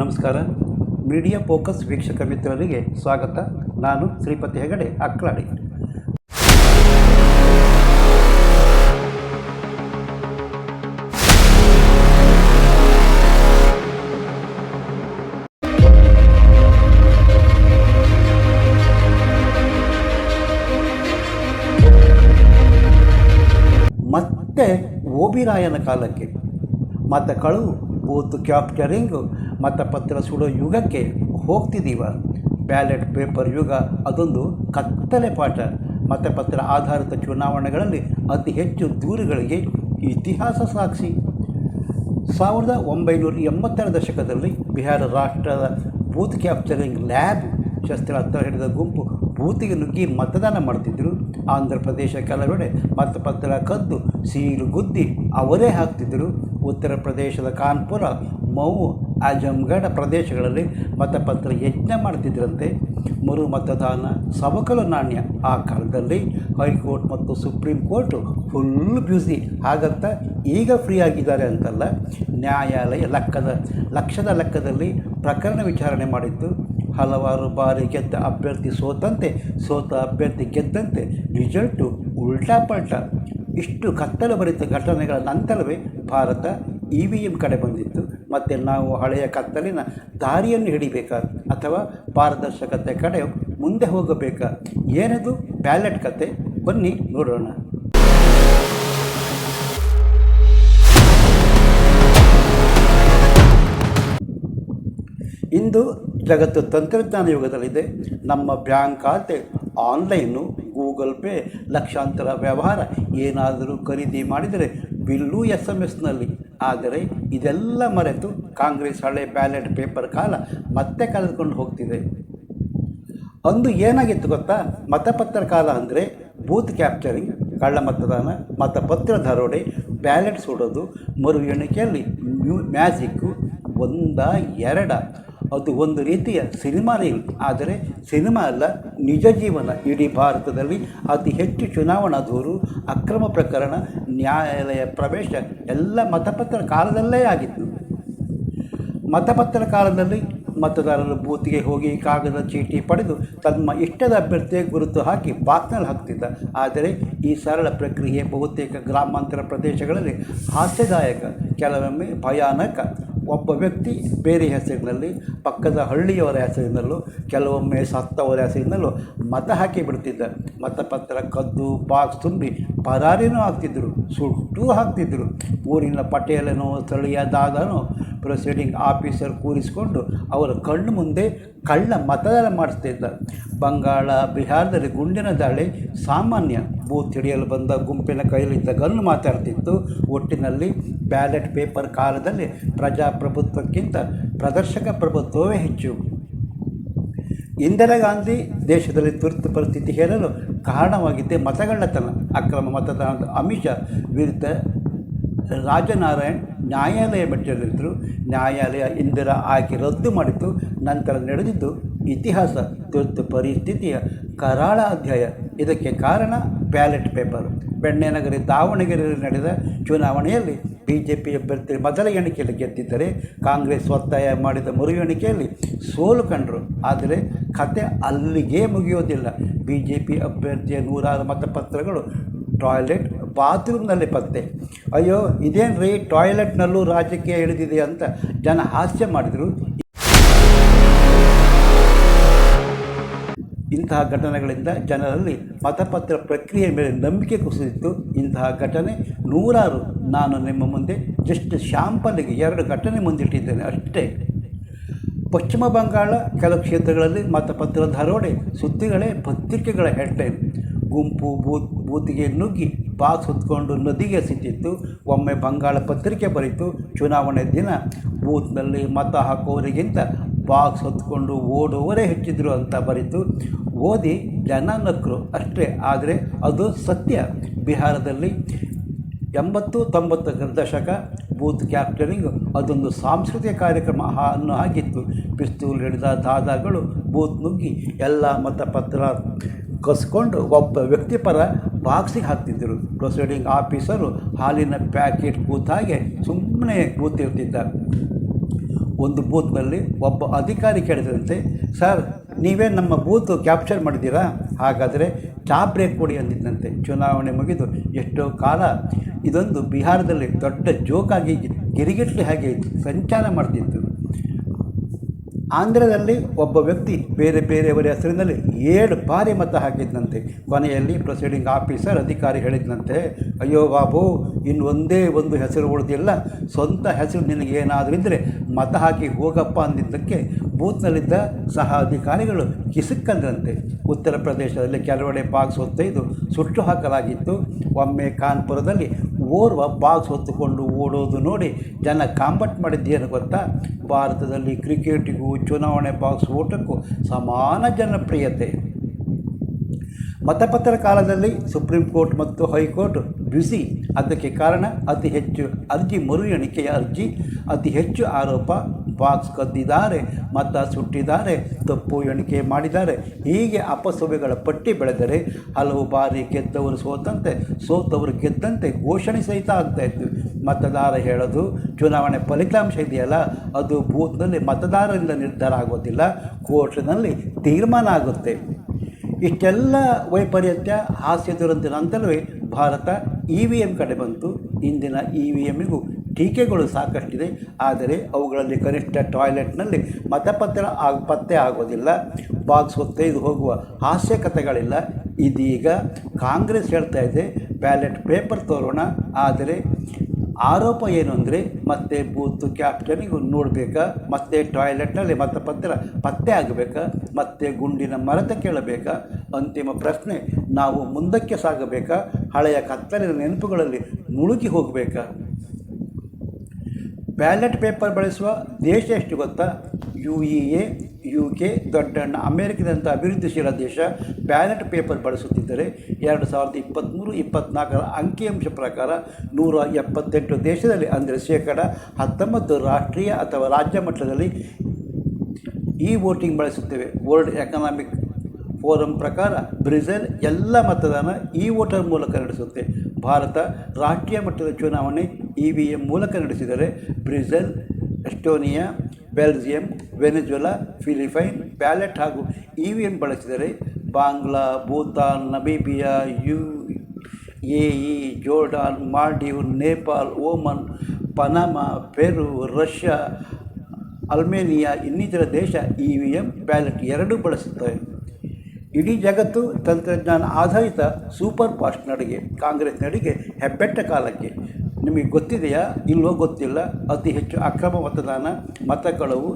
ನಮಸ್ಕಾರ. Media focus ವೀಕ್ಷಕ ಮಿತ್ರರಿಗೆ ಸ್ವಾಗತ. ನಾನು ಶ್ರೀಪತಿ ಹೆಗಡೆ ಅಕ್ಲಾಡಿ ಮತ್ತೆ ಓಬಿರಾಯನ ಕಾಲಕ್ಕೆ. ಮತ್ತೆ ಕಳು, ಬೂತ್ ಕ್ಯಾಪ್ಚರಿಂಗು ಮತಪತ್ರ ಸುಡೋ ಯುಗಕ್ಕೆ ಹೋಗ್ತಿದ್ದೀವ ಬ್ಯಾಲೆಟ್, ಪೇಪರ್ ಯುಗ, ಅದೊಂದು ಕತ್ತಲೆ ಪಾಠ. ಮತಪತ್ರ ಆಧಾರಿತ ಚುನಾವಣೆಗಳಲ್ಲಿ ಅತಿ ಹೆಚ್ಚು ದೂರುಗಳಿಗೆ ಇತಿಹಾಸ ಸಾಕ್ಷಿ. ಸಾವಿರದ ಒಂಬೈನೂರ ಎಂಬತ್ತರ ದಶಕದಲ್ಲಿ ಬಿಹಾರ ರಾಷ್ಟ್ರದ ಬೂತ್ ಕ್ಯಾಪ್ಚರಿಂಗ್ ಲ್ಯಾಬ್ ಶಸ್ತ್ರಾಸ್ತ್ರ ಹಿಡಿದ ಗುಂಪು ಬೂತಿಗೆ ನುಗ್ಗಿ ಮತದಾನ ಮಾಡ್ತಿದ್ದರು ಆಂಧ್ರ ಪ್ರದೇಶ ಕೆಲವೆಡೆ ಮತಪತ್ರ ಕದ್ದು, ಸೀಲು ಗುದ್ದಿ ಅವರೇ ಹಾಕ್ತಿದ್ದರು ಉತ್ತರ ಪ್ರದೇಶದ ಕಾನ್ಪುರ, ಮೌ ಆಜಮ್ಗಢ ಪ್ರದೇಶಗಳಲ್ಲಿ ಮತಪತ್ರ ಯಜ್ಞ ಮಾಡ್ತಿದ್ರಂತೆ. ಮರು ಮತದಾನ ಸವಕಲು ನಾಣ್ಯ. ಆ ಕಾಲದಲ್ಲಿ ಹೈಕೋರ್ಟ್ ಮತ್ತು ಸುಪ್ರೀಂ ಕೋರ್ಟು ಫುಲ್ ಬ್ಯೂಸಿ ಹಾಗಂತ ಈಗ ಫ್ರೀ ಆಗಿದ್ದಾರೆ ಅಂತಲ್ಲ, ನ್ಯಾಯಾಲಯ ಲೆಕ್ಕದ, ಲಕ್ಷದ ಲೆಕ್ಕದಲ್ಲಿ ಪ್ರಕರಣ ವಿಚಾರಣೆ ಮಾಡಿತ್ತು ಹಲವಾರು ಬಾರಿ ಗೆದ್ದ ಅಭ್ಯರ್ಥಿ ಸೋತಂತೆ, ಸೋತ ಅಭ್ಯರ್ಥಿ ಗೆದ್ದಂತೆ ರಿಸಲ್ಟು ಉಲ್ಟಾ ಪಲ್ಟಾ. ಇಷ್ಟು ಕತ್ತಲು ಭರಿತ ಘಟನೆಗಳ ನಂತರವೇ ಭಾರತ ಇ ವಿ ಎಂ ಕಡೆ ಬಂದಿತ್ತು. ಮತ್ತು ನಾವು ಹಳೆಯ ಕತ್ತಲಿನ ದಾರಿಯನ್ನು ಹಿಡಿಬೇಕಾ? ಅಥವಾ ಪಾರದರ್ಶಕತೆ ಕಡೆ ಮುಂದೆ ಹೋಗಬೇಕಾ? ಏನದು? ಬ್ಯಾಲೆಟ್ ಕತೆ. ಬನ್ನಿ ನೋಡೋಣ. ಇಂದು ಜಗತ್ತು ತಂತ್ರಜ್ಞಾನ ಯುಗದಲ್ಲಿದೆ. ನಮ್ಮ ಬ್ಯಾಂಕ್ ಖಾತೆ ಆನ್ಲೈನು, ಗೂಗಲ್ ಪೇ, ಲಕ್ಷಾಂತರ ವ್ಯವಹಾರ. ಏನಾದರೂ ಖರೀದಿ ಮಾಡಿದರೆ ಬಿಲ್ಲು ಎಸ್ ಎಂ ಎಸ್ನಲ್ಲಿ ಆದರೆ ಇದೆಲ್ಲ ಮರೆತು ಕಾಂಗ್ರೆಸ್ ಹಳೆ ಬ್ಯಾಲೆಟ್ ಪೇಪರ್ ಕಾಲ ಮತ್ತೆ ಕಳೆದುಕೊಂಡು ಹೋಗ್ತಿದೆ. ಅಂದು ಏನಾಗಿತ್ತು ಗೊತ್ತಾ? ಮತಪತ್ರ ಕಾಲ ಅಂದರೆ ಬೂತ್ ಕ್ಯಾಪ್ಚರಿಂಗ್, ಕಳ್ಳ ಮತದಾನ ಮತಪತ್ರ ದರೋಡೆ ಬ್ಯಾಲೆಟ್ ಸುಡೋದು, ಮರು ಎಣಿಕೆಯಲ್ಲಿ ಮ್ಯೂ, ಮ್ಯಾಜಿಕ್ಕು ಒಂದ ಎರಡ. ಅದು ಒಂದು ರೀತಿಯ ಸಿನಿಮಾ ರೀಲ್ ಆದರೆ ಸಿನಿಮಾ ಅಲ್ಲ, ನಿಜ ಜೀವನ ಇಡೀ ಭಾರತದಲ್ಲಿ ಅತಿ ಹೆಚ್ಚು ಚುನಾವಣಾ ದೂರು, ಅಕ್ರಮ ಪ್ರಕರಣ, ನ್ಯಾಯಾಲಯ ಪ್ರವೇಶ ಎಲ್ಲ ಮತಪತ್ರ ಕಾಲದಲ್ಲೇ ಆಗಿತ್ತು. ಮತಪತ್ರ ಕಾಲದಲ್ಲಿ ಮತದಾರರು ಬೂತಿಗೆ ಹೋಗಿ ಕಾಗದ ಚೀಟಿ ಪಡೆದು ತಮ್ಮ ಇಷ್ಟದ ಅಭ್ಯರ್ಥಿಯ ಗುರುತು ಹಾಕಿ ಬಾಕ್ನಲ್ಲಿ ಹಾಕ್ತಿದ್ದ. ಆದರೆ ಈ ಸರಳ ಪ್ರಕ್ರಿಯೆ ಬಹುತೇಕ ಗ್ರಾಮಾಂತರ ಪ್ರದೇಶಗಳಲ್ಲಿ ಹಾಸ್ಯದಾಯಕ, ಕೆಲವೊಮ್ಮೆ ಭಯಾನಕ. ಒಬ್ಬ ವ್ಯಕ್ತಿ ಬೇರೆ ಹೆಸರಿನಲ್ಲಿ, ಪಕ್ಕದ ಹಳ್ಳಿಯವರ ಹೆಸರಿನಲ್ಲೂ, ಕೆಲವೊಮ್ಮೆ ಸತ್ತವರ ಹೆಸರಿನಲ್ಲೂ ಮತ ಹಾಕಿ ಬಿಡ್ತಿದ್ದ. ಮತಪತ್ರ ಕದ್ದು ಬಾಕ್ಸ್ ತುಂಬಿ ಪರಾರಿನೂ ಹಾಕ್ತಿದ್ದರು ಸುಟ್ಟು ಹಾಕ್ತಿದ್ದರು ಊರಿನ ಪಟೇಲನೋ ಸ್ಥಳೀಯ ದಾದನೋ ಪ್ರೊಸೀಡಿಂಗ್ ಆಫೀಸರ್ ಕೂರಿಸಿಕೊಂಡು ಅವರ ಕಣ್ಣು ಮುಂದೆ ಕಳ್ಳ ಮತದಾನ ಮಾಡಿಸ್ತಿದ್ದ. ಬಂಗಾಳ, ಬಿಹಾರದಲ್ಲಿ ಗುಂಡಿನ ದಾಳಿ ಸಾಮಾನ್ಯ. ಬೂತ್ ಹಿಡಿಯಲು ಬಂದ ಗುಂಪಿನ ಕೈಲಿದ್ದ ಗನ್ನು ಮಾತಾಡ್ತಿತ್ತು. ಒಟ್ಟಿನಲ್ಲಿ ಬ್ಯಾಲೆಟ್ ಪೇಪರ್ ಕಾಲದಲ್ಲಿ ಪ್ರಜಾಪ್ರಭುತ್ವಕ್ಕಿಂತ ಪ್ರದರ್ಶಕ ಪ್ರಭುತ್ವವೇ ಹೆಚ್ಚು. ಇಂದಿರಾ ಗಾಂಧಿ ದೇಶದಲ್ಲಿ ತುರ್ತು ಪರಿಸ್ಥಿತಿ ಹೇರಲು ಕಾರಣವಾಗಿದ್ದೇ ಮತಗಳ್ಳತನ ಅಕ್ರಮ ಮತದಾನದ ಅಮಿಷ ವಿರುದ್ಧ ರಾಜನಾರಾಯಣ್ ನ್ಯಾಯಾಲಯ ಮೆಟ್ಟಿಲಿದ್ದರು ನ್ಯಾಯಾಲಯ ಇಂದಿರಾ ಆಯ್ಕೆ ರದ್ದು ಮಾಡಿತು ನಂತರ ನಡೆದಿದ್ದು ಇತಿಹಾಸ, ತುರ್ತು ಪರಿಸ್ಥಿತಿಯ ಕರಾಳ ಅಧ್ಯಾಯ. ಇದಕ್ಕೆ ಕಾರಣ ಬ್ಯಾಲೆಟ್ ಪೇಪರ್. ಬೆಣ್ಣೆನಗರಿ ದಾವಣಗೆರೆಯಲ್ಲಿ ನಡೆದ ಚುನಾವಣೆಯಲ್ಲಿ ಬಿ ಜೆ ಪಿ ಅಭ್ಯರ್ಥಿ ಮೊದಲ ಎಣಿಕೆಯಲ್ಲಿ ಗೆದ್ದಿದ್ದರೆ ಕಾಂಗ್ರೆಸ್ ಒತ್ತಾಯ ಮಾಡಿದ ಮರು ಎಣಿಕೆಯಲ್ಲಿ ಸೋಲು ಕಂಡರು. ಆದರೆ ಕತೆ ಅಲ್ಲಿಗೆ ಮುಗಿಯೋದಿಲ್ಲ. ಬಿ ಜೆ ಪಿ ಅಭ್ಯರ್ಥಿಯ ನೂರಾರು ಮತಪತ್ರಗಳು ಟಾಯ್ಲೆಟ್ ಬಾತ್ರೂಮ್ನಲ್ಲಿ ಪತ್ತೆ. ಅಯ್ಯೋ ಇದೇನು ರೀ ಟಾಯ್ಲೆಟ್ನಲ್ಲೂ ರಾಜಕೀಯ ಹಿಡಿದಿದೆ ಅಂತ ಜನ ಹಾಸ್ಯ ಮಾಡಿದರು. ಇಂತಹ ಘಟನೆಗಳಿಂದ ಜನರಲ್ಲಿ ಮತಪತ್ರ ಪ್ರಕ್ರಿಯೆ ಮೇಲೆ ನಂಬಿಕೆ ಕುಸಿದಿತ್ತು. ಇಂತಹ ಘಟನೆ ನೂರಾರು. ನಾನು ನಿಮ್ಮ ಮುಂದೆ ಜಸ್ಟ್ ಶಾಂಪಲ್ಗೆ ಎರಡು ಘಟನೆ ಮುಂದಿಟ್ಟಿದ್ದೇನೆ ಅಷ್ಟೇ. ಪಶ್ಚಿಮ ಬಂಗಾಳ ಕೆಲವು ಕ್ಷೇತ್ರಗಳಲ್ಲಿ ಮತಪತ್ರ ದರೋಡೆ ಸುದ್ದಿಗಳೇ ಪತ್ರಿಕೆಗಳ ಹೆಡ್ಲೈನ್. ಗುಂಪು ಬೂತ್, ಬೂತಿಗೆ ನುಗ್ಗಿ ಬಾಕ್ಸ್ ಹೊತ್ಕೊಂಡು ನದಿಗೆ ಸಿಕ್ಕಿತ್ತು. ಒಮ್ಮೆ ಬಂಗಾಳ ಪತ್ರಿಕೆ ಬರೀತು. ಚುನಾವಣೆ ದಿನ ಬೂತ್ನಲ್ಲಿ ಮತ ಹಾಕುವವರಿಗಿಂತ ಬಾಕ್ಸ್ ಹೊತ್ಕೊಂಡು ಓಡುವವರೇ ಹೆಚ್ಚಿದ್ರು ಅಂತ ಬರೀತು. ಓದಿ ಜನ ನಕ್ಕರು ಅಷ್ಟೇ, ಆದರೆ ಅದು ಸತ್ಯ. ಬಿಹಾರದಲ್ಲಿ ಎಂಬತ್ತು ತೊಂಬತ್ತು ದಶಕ ಬೂತ್ ಕ್ಯಾಪ್ಚರಿಂಗ್ ಅದೊಂದು ಸಾಂಸ್ಕೃತಿಕ ಕಾರ್ಯಕ್ರಮ ಅನ್ನು ಹಾಗಿತ್ತು ಪಿಸ್ತೂಲ್ ಹಿಡಿದ ದಾದಾಗಳು ಬೂತ್ ನುಗ್ಗಿ ಎಲ್ಲ ಮತಪತ್ರ ಕಸ್ಕೊಂಡು ಒಬ್ಬ ವ್ಯಕ್ತಿಪರ ಬಾಕ್ಸಿಗೆ ಹಾಕ್ತಿದ್ದರು ಪ್ರೊಸೀಡಿಂಗ್ ಆಫೀಸರು ಹಾಲಿನ ಪ್ಯಾಕೆಟ್ ಕೂತಾಗೆ ಸುಮ್ಮನೆ ಕೂತಿರ್ತಿದ್ದ. ಒಂದು ಬೂತ್ನಲ್ಲಿ ಒಬ್ಬ ಅಧಿಕಾರಿ ಕೇಳಿದಂತೆ, ಸರ್ ನೀವೇ ನಮ್ಮ ಬೂತ್ ಕ್ಯಾಪ್ಚರ್ ಮಾಡಿದ್ದೀರಾ? ಹಾಗಾದರೆ ಚಾ ಬ್ರೇಕ್ ಕೊಡಿ ಅಂದಿದ್ದಂತೆ ಚುನಾವಣೆ ಮುಗಿದು ಎಷ್ಟೋ ಕಾಲ ಇದೊಂದು ಬಿಹಾರದಲ್ಲಿ ದೊಡ್ಡ ಜೋಕಾಗಿ ಗಿರಿಗಿಟ್ಲಿ ಹಾಗೆ ಸಂಚಾರ ಮಾಡ್ತಿತ್ತು. ಆಂಧ್ರದಲ್ಲಿ ಒಬ್ಬ ವ್ಯಕ್ತಿ ಬೇರೆ ಬೇರೆಯವರ ಹೆಸರಿನಲ್ಲಿ ಏಳು ಬಾರಿ ಮತ ಹಾಕಿದ್ದಂತೆ ಕೊನೆಯಲ್ಲಿ ಪ್ರೊಸೀಡಿಂಗ್ ಆಫೀಸರ್ ಅಧಿಕಾರಿ ಹೇಳಿದ್ದಂತೆ ಅಯ್ಯೋ ಬಾಬು, ಇನ್ನು ಒಂದೇ ಒಂದು ಹೆಸರು ಉಳಿದಿಲ್ಲ. ಸ್ವಂತ ಹೆಸರು ನಿನಗೆ ಏನಾದರೂ ಇದ್ದರೆ ಮತ ಹಾಕಿ ಹೋಗಪ್ಪ ಅಂದಿದ್ದಕ್ಕೆ ಬೂತ್ನಲ್ಲಿದ್ದ ಸಹ ಅಧಿಕಾರಿಗಳು ಕಿಸುಕ್ಕಂದ್ರಂತೆ ಉತ್ತರ ಪ್ರದೇಶದಲ್ಲಿ ಕೆಲವೆಡೆ ಬಾಕ್ಸ್ ಹೊತ್ತೈದು ಸುಟ್ಟು ಹಾಕಲಾಗಿತ್ತು. ಒಮ್ಮೆ ಕಾನ್ಪುರದಲ್ಲಿ ಓರ್ವ ಬಾಕ್ಸ್ ಹೊತ್ತುಕೊಂಡು ಓಡೋದು ನೋಡಿ ಜನ ಕಾಂಬಟ್ ಮಾಡಿದ್ದೇನು ಗೊತ್ತಾ? ಭಾರತದಲ್ಲಿ ಕ್ರಿಕೆಟಿಗೂ ಚುನಾವಣೆ ಬಾಕ್ಸ್ ಓಟಕ್ಕೂ ಸಮಾನ ಜನಪ್ರಿಯತೆ. ಮತಪತ್ರ ಕಾಲದಲ್ಲಿ ಸುಪ್ರೀಂ ಕೋರ್ಟ್ ಮತ್ತು ಹೈಕೋರ್ಟ್ ಬ್ಯುಸಿ. ಅದಕ್ಕೆ ಕಾರಣ ಅತಿ ಹೆಚ್ಚು ಅರ್ಜಿ ಮರು ಎಣಿಕೆಯ ಅರ್ಜಿ, ಅತಿ ಹೆಚ್ಚು ಆರೋಪ ಬಾಕ್ಸ್ ಕದ್ದಿದ್ದಾರೆ ಮತ ಸುಟ್ಟಿದ್ದಾರೆ, ತಪ್ಪು ಎಣಿಕೆ ಮಾಡಿದ್ದಾರೆ. ಹೀಗೆ ಅಪಸವ್ಯಗಳ ಪಟ್ಟಿ ಬೆಳೆದರೆ ಹಲವು ಬಾರಿ ಗೆದ್ದವರು ಸೋತಂತೆ, ಸೋತವರು ಗೆದ್ದಂತೆ ಘೋಷಣೆ ಸಹಿತ ಆಗ್ತಾ ಇತ್ತು ಮತದಾರ ಹೇಳೋದು, ಚುನಾವಣೆ ಫಲಿತಾಂಶ ಇದೆಯಲ್ಲ, ಅದು ಬೂತ್ನಲ್ಲಿ ಮತದಾರರಿಂದ ನಿರ್ಧಾರ ಆಗೋದಿಲ್ಲ, ಕೋರ್ಟ್ನಲ್ಲಿ ತೀರ್ಮಾನ ಆಗುತ್ತೆ. ಇಷ್ಟೆಲ್ಲ ವೈಪರೀತ್ಯ ಹಾಸ್ಯ ದುರಂತ ನಂತರವೇ ಭಾರತ ಇ ವಿ ಎಂ ಕಡೆ ಬಂತು. ಇಂದಿನ ಇ ವಿ ಎಮ್ಮಿಗೂ ಟೀಕೆಗಳು ಸಾಕಷ್ಟಿದೆ, ಆದರೆ ಅವುಗಳಲ್ಲಿ ಕನಿಷ್ಠ ಟಾಯ್ಲೆಟ್ನಲ್ಲಿ ಮತಪತ್ರ ಆಗ, ಪತ್ತೆ ಆಗೋದಿಲ್ಲ, ಬಾಕ್ಸ್ ಹೊತ್ತೈದು ಹೋಗುವ ಹಾಸ್ಯ ಕಥೆಗಳಿಲ್ಲ. ಇದೀಗ ಕಾಂಗ್ರೆಸ್ ಹೇಳ್ತಾ ಇದೆ, ಬ್ಯಾಲೆಟ್ ಪೇಪರ್ ತೋರೋಣ, ಆದರೆ ಆರೋಪ ಏನು ಅಂದರೆ ಮತ್ತೆ ಬೂತ್ ಕ್ಯಾಪ್ಟನಿಗೂ ನೋಡಬೇಕಾ, ಮತ್ತೆ ಟಾಯ್ಲೆಟ್ನಲ್ಲಿ ಮತಪತ್ರ ಪತ್ತೆ ಆಗಬೇಕಾ, ಮತ್ತೆ ಗುಂಡಿನ ಮರತ ಕೇಳಬೇಕಾ? ಅಂತಿಮ ಪ್ರಶ್ನೆ, ನಾವು ಮುಂದಕ್ಕೆ ಸಾಗಬೇಕಾ? ಹಳೆಯ ಕತ್ತಲಿನ ನೆನಪುಗಳಲ್ಲಿ ಮುಳುಗಿ ಹೋಗಬೇಕಾ? ಬ್ಯಾಲೆಟ್ ಪೇಪರ್ ಬಳಸುವ ದೇಶ ಎಷ್ಟು ಗೊತ್ತಾ? U E A U K ದೊಡ್ಡಣ್ಣ. ಅಮೇರಿಕದಂಥ ಅಭಿವೃದ್ಧಿಶೀಲ ದೇಶ ಬ್ಯಾಲೆಟ್ ಪೇಪರ್ ಬಳಸುತ್ತಿದ್ದರೆ ಎರಡು ಸಾವಿರದ ಇಪ್ಪತ್ತ್ಮೂರು, ಇಪ್ಪತ್ತ್ನಾಲ್ಕರ ಅಂಕಿಅಂಶ ಪ್ರಕಾರ ನೂರ ಎಪ್ಪತ್ತೆಂಟು ದೇಶದಲ್ಲಿ, ಅಂದರೆ ಶೇಕಡ ಹತ್ತೊಂಬತ್ತು ರಾಷ್ಟ್ರೀಯ ಅಥವಾ ರಾಜ್ಯ ಮಟ್ಟದಲ್ಲಿ ಇ ವೋಟಿಂಗ್ ಬಳಸುತ್ತೇವೆ. ವರ್ಲ್ಡ್ ಎಕನಾಮಿಕ್ ಫೋರಂ ಪ್ರಕಾರ ಬ್ರೆಜಿಲ್ ಎಲ್ಲ ಮತದಾನ ಇ ವೋಟರ್ ಮೂಲಕ ನಡೆಸುತ್ತೆ. ಭಾರತ ರಾಷ್ಟ್ರೀಯ ಮಟ್ಟದ ಚುನಾವಣೆ ಇ ವಿ ಎಂ ಮೂಲಕ ನಡೆಸಿದರೆ Brazil, Estonia, Belgium Venezuela Philippine, ballot ಹಾಗೂ ಇ ವಿ ಎಂ ಬಳಸಿದರೆ Bangla, Bhutan, Namibia, U A E, Jordan, Maldive Nepal Oman Panama, Peru, Russia, Armenia ಇನ್ನಿತರ ದೇಶ ಇ ವಿ ಎಂ ಬ್ಯಾಲೆಟ್ ಎರಡೂ ಬಳಸುತ್ತವೆ. ಇಡೀ ಜಗತ್ತು ತಂತ್ರಜ್ಞಾನ ಆಧಾರಿತ ಸೂಪರ್ ಫಾಸ್ಟ್ ನಡಿಗೆ ಕಾಂಗ್ರೆಸ್ ನಡಿಗೆ ಹೆಬ್ಬೆಟ್ಟ ಕಾಲಕ್ಕೆ ನಿಮಗೆ ಗೊತ್ತಿದೆಯಾ? ಇಲ್ಲವೋ ಗೊತ್ತಿಲ್ಲ. ಅತಿ ಹೆಚ್ಚು ಅಕ್ರಮ ಮತದಾನ ಮತಗಳವು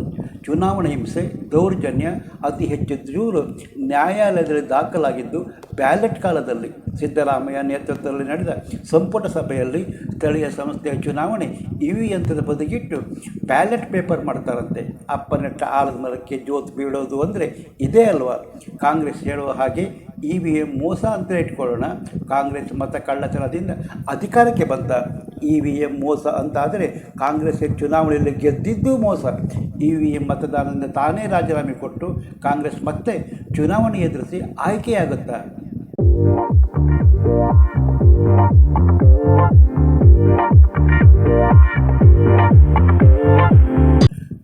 ಚುನಾವಣೆ ಹಿಂಸೆ, ದೌರ್ಜನ್ಯ, ಅತಿ ಹೆಚ್ಚು ದೂರು ನ್ಯಾಯಾಲಯದಲ್ಲಿ ದಾಖಲಾಗಿದ್ದು, ಬ್ಯಾಲೆಟ್ ಕಾಲದಲ್ಲಿ ಸಿದ್ದರಾಮಯ್ಯ ನೇತೃತ್ವದಲ್ಲಿ ನಡೆದ ಸಂಪುಟ ಸಭೆಯಲ್ಲಿ ಸ್ಥಳೀಯ ಸಂಸ್ಥೆಯ ಚುನಾವಣೆ ಇವಿ ಯಂತ್ರದ ಬದಿಗಿಟ್ಟು ಬ್ಯಾಲೆಟ್ ಪೇಪರ್ ಮಾಡ್ತಾರಂತೆ. ಅಪ್ಪನೆಟ್ಟ ಆಲದ ಮರಕ್ಕೆ ಜೋತ್ ಬೀಳೋದು ಅಂದರೆ ಇದೇ ಅಲ್ವಾ? ಕಾಂಗ್ರೆಸ್ ಹೇಳುವ ಹಾಗೆ ಇ ವಿ ಎಂ ಮೋಸ ಅಂತ ಇಟ್ಕೊಳ್ಳೋಣ. ಕಾಂಗ್ರೆಸ್ ಮತ ಕಳ್ಳತನದಿಂದ ಅಧಿಕಾರಕ್ಕೆ ಬಂತ ಇ ವಿ ಎಂ ಮೋಸ ಅಂತಾದರೆ ಕಾಂಗ್ರೆಸ್ ಚುನಾವಣೆಯಲ್ಲಿ ಗೆದ್ದಿದ್ದು ಮೋಸ. ಇ ವಿ ಎಂ ಮತದಾನದಿಂದ ತಾನೇ ರಾಜೀನಾಮೆ ಕೊಟ್ಟು ಕಾಂಗ್ರೆಸ್ ಮತ್ತೆ ಚುನಾವಣೆ ಎದುರಿಸಿ ಆಯ್ಕೆಯಾಗುತ್ತಾ?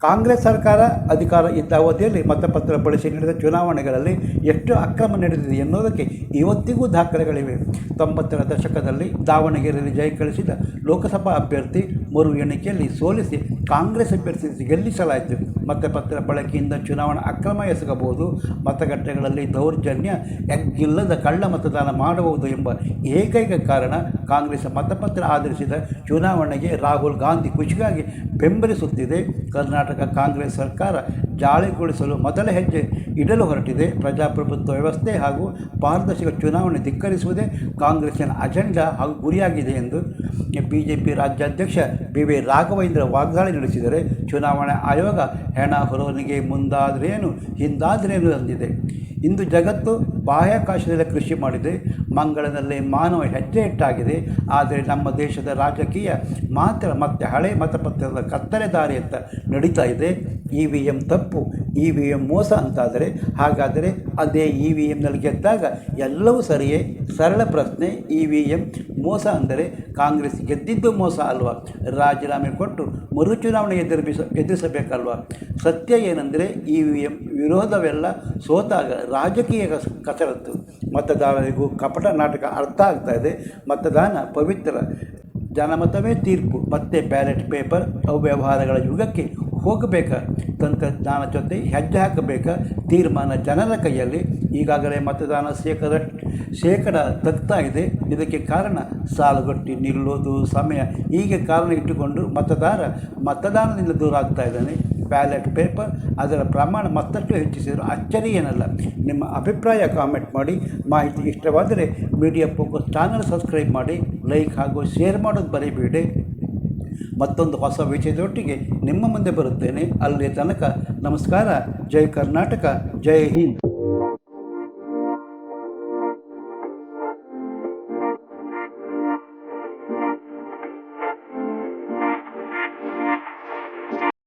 ಕಾಂಗ್ರೆಸ್ ಸರ್ಕಾರ ಅಧಿಕಾರ ಇದ್ದ ಅವಧಿಯಲ್ಲಿ ಮತಪತ್ರ ಬಳಸಿ ನಡೆದ ಚುನಾವಣೆಗಳಲ್ಲಿ ಎಷ್ಟು ಅಕ್ರಮ ನಡೆದಿದೆ ಎನ್ನುವುದಕ್ಕೆ ಇವತ್ತಿಗೂ ದಾಖಲೆಗಳಿವೆ. ತೊಂಬತ್ತರ ದಶಕದಲ್ಲಿ ದಾವಣಗೆರೆಯಲ್ಲಿ ಜಯ ಕಳಿಸಿದ ಲೋಕಸಭಾ ಅಭ್ಯರ್ಥಿ ಮರು ಎಣಿಕೆಯಲ್ಲಿ ಸೋಲಿಸಿ ಕಾಂಗ್ರೆಸ್ ಅಭ್ಯರ್ಥಿಸಿ ಗೆಲ್ಲಿಸಲಾಯಿತು. ಮತಪತ್ರ ಬಳಕೆಯಿಂದ ಚುನಾವಣಾ ಅಕ್ರಮ ಎಸಗಬಹುದು. ಮತಗಟ್ಟೆಗಳಲ್ಲಿ ದೌರ್ಜನ್ಯ ಎಗ್ಗಿಲ್ಲದ ಕಳ್ಳ ಮತದಾನ ಮಾಡಬಹುದು ಎಂಬ ಏಕೈಕ ಕಾರಣ ಕಾಂಗ್ರೆಸ್ ಮತಪತ್ರ ಆಧರಿಸಿದ ಚುನಾವಣೆಗೆ ರಾಹುಲ್ ಗಾಂಧಿ ಖುಷಿಗಾಗಿ ಬೆಂಬಲಿಸುತ್ತಿದೆ. ಕರ್ನಾಟಕ ಕಾಂಗ್ರೆಸ್ ಸರ್ಕಾರ ಜಾಳಿಗೊಳಿಸಲು ಮೊದಲ ಹೆಜ್ಜೆ ಇಡಲು ಹೊರಟಿದೆ. ಪ್ರಜಾಪ್ರಭುತ್ವ ವ್ಯವಸ್ಥೆ ಹಾಗೂ ಪಾರದರ್ಶಕ ಚುನಾವಣೆ ಧಿಕ್ಕರಿಸುವುದೇ ಕಾಂಗ್ರೆಸ್ಸಿನ ಅಜೆಂಡಾ ಹಾಗೂ ಗುರಿಯಾಗಿದೆ ಎಂದು ಬಿಜೆಪಿ ರಾಜ್ಯಾಧ್ಯಕ್ಷ ಬಿ ವಿ ರಾಘವೇಂದ್ರ ವಾಗ್ದಾಳಿ ನಡೆಸಿದರೆ ಚುನಾವಣಾ ಆಯೋಗ ಹೆಣ ಹೊರವನಿಗೆ ಮುಂದಾದರೇನು, ಹಿಂದಾದರೇನು ಅಂದಿದೆ ಇಂದು ಜಗತ್ತು ಬಾಹ್ಯಾಕಾಶದಲ್ಲಿ ಕೃಷಿ ಮಾಡಿದೆ. ಮಂಗಳದಲ್ಲಿ ಮಾನವ ಹೆಜ್ಜೆ ಇಟ್ಟಾಗಿದೆ ಆದರೆ ನಮ್ಮ ದೇಶದ ರಾಜಕೀಯ ಮಾತ್ರ ಮತ್ತೆ ಹಳೆ ಮತಪತ್ರದ ಕತ್ತಲೆ ದಾರಿಯತ್ತ ನಡೀತಾ ಇದೆ. ಇ ವಿ ಎಂ ತಪ್ಪು ಇ ವಿ ಎಂ ಮೋಸ ಅಂತಾದರೆ, ಹಾಗಾದರೆ ಅದೇ ಇ ವಿ ಎಮ್ನಲ್ಲಿ ಗೆದ್ದಾಗ ಎಲ್ಲವೂ ಸರಿಯೇ? ಸರಳ ಪ್ರಶ್ನೆ ಇ ವಿ ಎಂ ಮೋಸ ಅಂದರೆ ಕಾಂಗ್ರೆಸ್ ಗೆದ್ದಿದ್ದು ಮೋಸ ಅಲ್ವಾ? ರಾಜೀನಾಮೆ ಕೊಟ್ಟು ಮರುಚುನಾವಣೆ ಎದುರಿಸ ಎದುರಿಸಬೇಕಲ್ವಾ? ಸತ್ಯ ಏನೆಂದರೆ ಇ ವಿ ಎಂ ವಿರೋಧವೆಲ್ಲ ಸೋತಾಗ ರಾಜಕೀಯ ಕಸ, ಕಸರತ್ತು. ಮತದಾರರಿಗೂ ಕಪಟ ನಾಟಕ ಅರ್ಥ ಆಗ್ತಾ ಇದೆ. ಮತದಾನ ಪವಿತ್ರ. ಜನಮತವೇ ತೀರ್ಪು. ಮತ್ತೆ ಬ್ಯಾಲೆಟ್ ಪೇಪರ್ ಅವ್ಯವಹಾರಗಳ ಯುಗಕ್ಕೆ ಹೋಗಬೇಕಾ ತಂತ್ರಜ್ಞಾನ ಜೊತೆ ಹೆಜ್ಜೆ ಹಾಕಬೇಕು ತೀರ್ಮಾನ ಜನರ ಕೈಯಲ್ಲಿ. ಈಗಾಗಲೇ ಮತದಾನ ಶೇಕಡ ಶೇಕಡ ತಗ್ತಾ ಇದೆ. ಇದಕ್ಕೆ ಕಾರಣ ಸಾಲುಗಟ್ಟಿ ನಿಲ್ಲೋದು ಸಮಯ ಹೀಗೆ ಕಾರಣ ಇಟ್ಟುಕೊಂಡು ಮತದಾರ ಮತದಾನದಿಂದ ದೂರ ಆಗ್ತಾ ಇದ್ದಾನೆ. ಬ್ಯಾಲೆಟ್ ಪೇಪರ್ ಅದರ ಪ್ರಮಾಣ ಮತ್ತಷ್ಟು ಹೆಚ್ಚಿಸಿದರೂ ಅಚ್ಚರಿ ಏನಲ್ಲ ನಿಮ್ಮ ಅಭಿಪ್ರಾಯ ಕಾಮೆಂಟ್ ಮಾಡಿ. ಮಾಹಿತಿ ಇಷ್ಟವಾದರೆ ಮೀಡಿಯಾ ಫೋಕಸ್ ಚಾನಲ್ ಸಬ್ಸ್ಕ್ರೈಬ್ ಮಾಡಿ. ಲೈಕ್ ಹಾಗೂ ಶೇರ್ ಮಾಡೋದು ಬರೀಬೇಡಿ ಮತ್ತೊಂದು ಹೊಸ ವಿಷಯದೊಟ್ಟಿಗೆ ನಿಮ್ಮ ಮುಂದೆ ಬರುತ್ತೇನೆ. ಅಲ್ಲಿ ತನಕ ನಮಸ್ಕಾರ. ಜೈ ಕರ್ನಾಟಕ. ಜೈ ಹಿಂದ್.